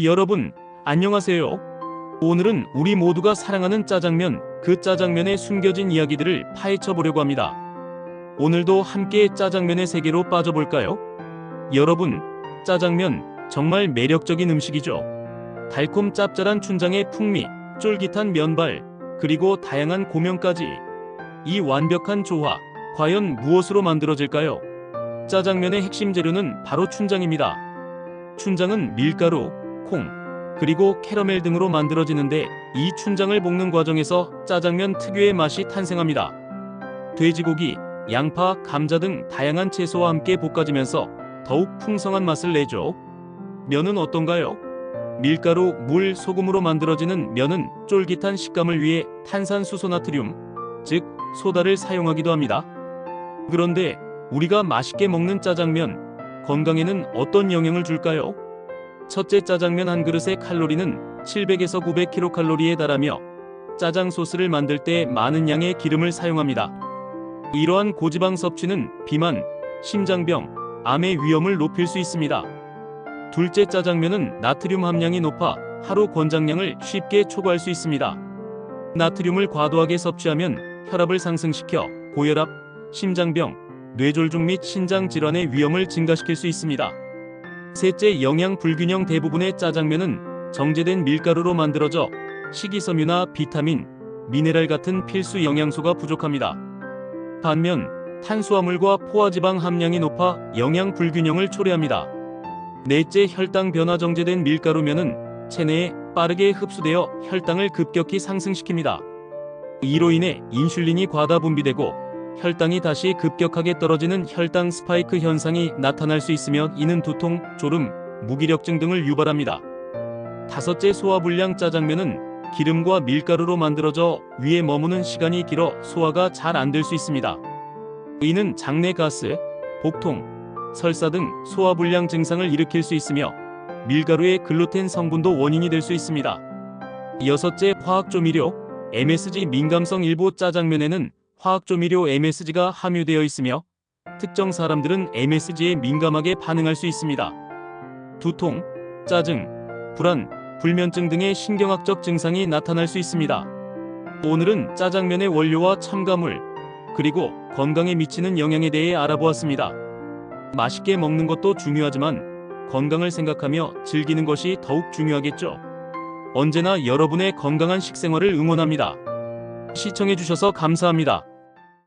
여러분, 안녕하세요. 오늘은 우리 모두가 사랑하는 짜장면, 그 짜장면에 숨겨진 이야기들을 파헤쳐 보려고 합니다. 오늘도 함께 짜장면의 세계로 빠져볼까요? 여러분, 짜장면 정말 매력적인 음식이죠. 달콤 짭짤한 춘장의 풍미, 쫄깃한 면발, 그리고 다양한 고명까지. 이 완벽한 조화, 과연 무엇으로 만들어질까요? 짜장면의 핵심 재료는 바로 춘장입니다. 춘장은 밀가루, 콩, 그리고 캐러멜 등으로 만들어지는데 이 춘장을 볶는 과정에서 짜장면 특유의 맛이 탄생합니다. 돼지고기, 양파, 감자 등 다양한 채소와 함께 볶아지면서 더욱 풍성한 맛을 내죠. 면은 어떤가요? 밀가루, 물, 소금으로 만들어지는 면은 쫄깃한 식감을 위해 탄산수소 나트륨, 즉 소다를 사용하기도 합니다. 그런데 우리가 맛있게 먹는 짜장면, 건강에는 어떤 영향을 줄까요? 첫째 짜장면 한 그릇의 칼로리는 700에서 900kcal에 달하며 짜장 소스를 만들 때 많은 양의 기름을 사용합니다. 이러한 고지방 섭취는 비만, 심장병, 암의 위험을 높일 수 있습니다. 둘째 짜장면은 나트륨 함량이 높아 하루 권장량을 쉽게 초과할 수 있습니다. 나트륨을 과도하게 섭취하면 혈압을 상승시켜 고혈압, 심장병, 뇌졸중 및 신장 질환의 위험을 증가시킬 수 있습니다. 셋째 영양 불균형 대부분의 짜장면은 정제된 밀가루로 만들어져 식이섬유나 비타민, 미네랄 같은 필수 영양소가 부족합니다. 반면 탄수화물과 포화지방 함량이 높아 영양 불균형을 초래합니다. 넷째 혈당 변화 정제된 밀가루면은 체내에 빠르게 흡수되어 혈당을 급격히 상승시킵니다. 이로 인해 인슐린이 과다 분비되고 혈당이 다시 급격하게 떨어지는 혈당 스파이크 현상이 나타날 수 있으며 이는 두통, 졸음, 무기력증 등을 유발합니다. 다섯째 소화불량 짜장면은 기름과 밀가루로 만들어져 위에 머무는 시간이 길어 소화가 잘 안 될 수 있습니다. 이는 장내 가스, 복통, 설사 등 소화불량 증상을 일으킬 수 있으며 밀가루의 글루텐 성분도 원인이 될 수 있습니다. 여섯째 화학조미료 MSG 민감성 일부 짜장면에는 화학조미료 MSG가 함유되어 있으며 특정 사람들은 MSG에 민감하게 반응할 수 있습니다. 두통, 짜증, 불안, 불면증 등의 신경학적 증상이 나타날 수 있습니다. 오늘은 짜장면의 원료와 첨가물, 그리고 건강에 미치는 영향에 대해 알아보았습니다. 맛있게 먹는 것도 중요하지만 건강을 생각하며 즐기는 것이 더욱 중요하겠죠. 언제나 여러분의 건강한 식생활을 응원합니다. 시청해주셔서 감사합니다.